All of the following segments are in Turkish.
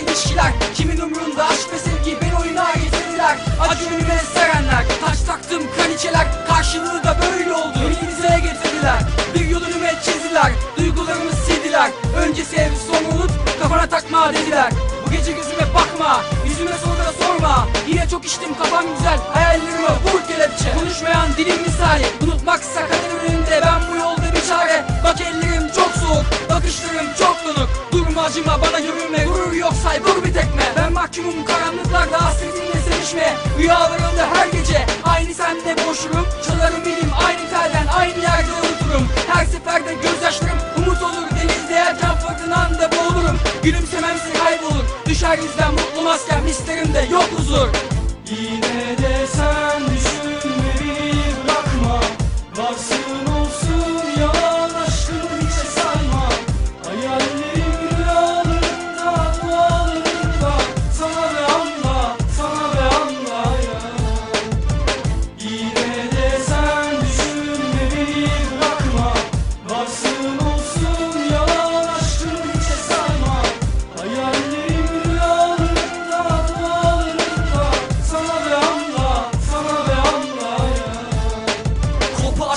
ilişkiler. Kimin umrunda? Aşk ve sevgi beni oyuna getirdiler. Acı önüme serenler. Taş taktım kraliçeler. Karşılığı da böyle oldu. Beni dizeye getirdiler. Bir yol önüme çizdiler. Duygularımı sildiler. Önce sev sonra unut Kafana takma dediler. Bu gece gözüme bakma. Yüzüme sor da sorma. Yine çok içtim. Kafam güzel. Hayallerime vur kelepçe. Konuşmayan dilim mahkumum karanlıklarda hasretinle sevişme. Rüyalarımda her gece Aynı sende boşluğum. Çalarım bilim aynı telden Aynı yerde unuturum. Her seferde gözyaşlarım umut olur Denizde yerken fırtınanda boğulurum. Gülümsememse kaybolur Düşer yüzden mutlu maskem Hislerimde yok huzur. Yine de sen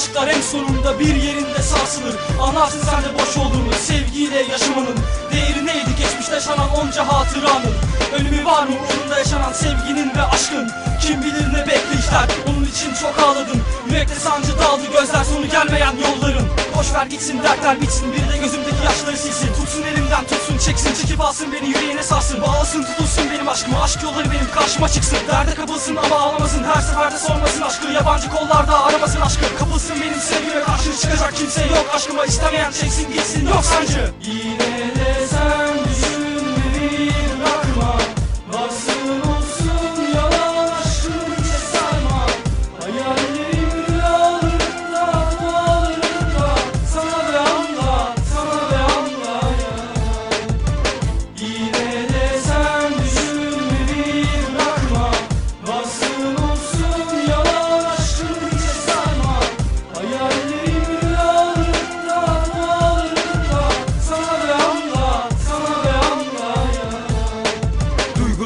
aşklar en sonunda bir yerinde sarsılır. Anlarsın sen de boş olduğunu Sevgiyle yaşamanın Değeri neydi? Geçmişte yaşanan onca hatıranın Ölümü var mı? Uğrunda yaşanan sevginin ve aşkın Kim bilir ne bekleyişler? Onun için çok ağladım. Yürekte sancı daldı gözler sonu gelmeyen yolların. Boş ver gitsin dertler bitsin. Bir de gözümdeki yaşları silsin. Tutsun elimden tutsun çeksin. Çekip alsın beni yüreğine sarsın. Bağlasın tutulsun benim aşkıma Aşk yolları benim karşıma çıksın. Derde kapılsın ama ağlamasın. Her seferde sormasın aşkı. Yabancı kollarda aramasın aşkı. Kapılsın benim sevgime karşı çıkacak kimse yok. Aşkıma istemeyen çeksin gitsin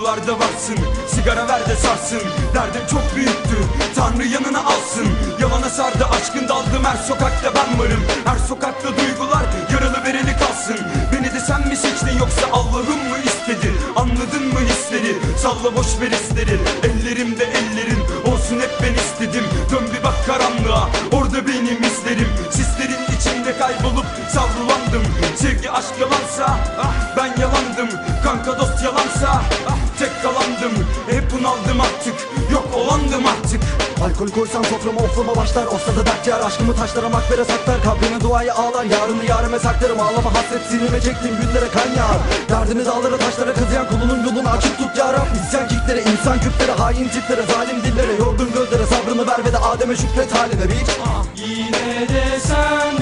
Duygularda varsın Sigara ver de sarsın. Derdim çok büyüktü Tanrı yanına alsın. Yalana sardı aşkın daldım her sokakta ben varım. Her sokakta duygular yaralı vereli kalsın. Beni de sen mi seçtin yoksa Allah'ım mı istedi Anladın mı hisleri? Salla boş ver hisleri. Ellerimde ellerin olsun hep ben istedim. Dön bir bak karanlığa orada benim izlerim. Sislerin içinde savrulandım Sevgi aşk yalansa ah ben yalandım. Kanka dost yalansa ah tek kalandım. Hep bunaldım artık yok olandım artık. Alkol koysam soframa oflama başlar. Ofsada dert yer aşkımı taşlara makbere saklar. Kabrime duayı ağlar yarını yarime saklarım. Ağlama hasret sinirime çektim günlere kan yağar. Derdini dağlara taşlara kazıyan kulunun yolunu açık tut ya Rab. İsyan kitlere insan küplere hain tiplere Zalim dillere yorgun gözlere sabrını ver ve de Adem'e şükret haline biç Yine de sen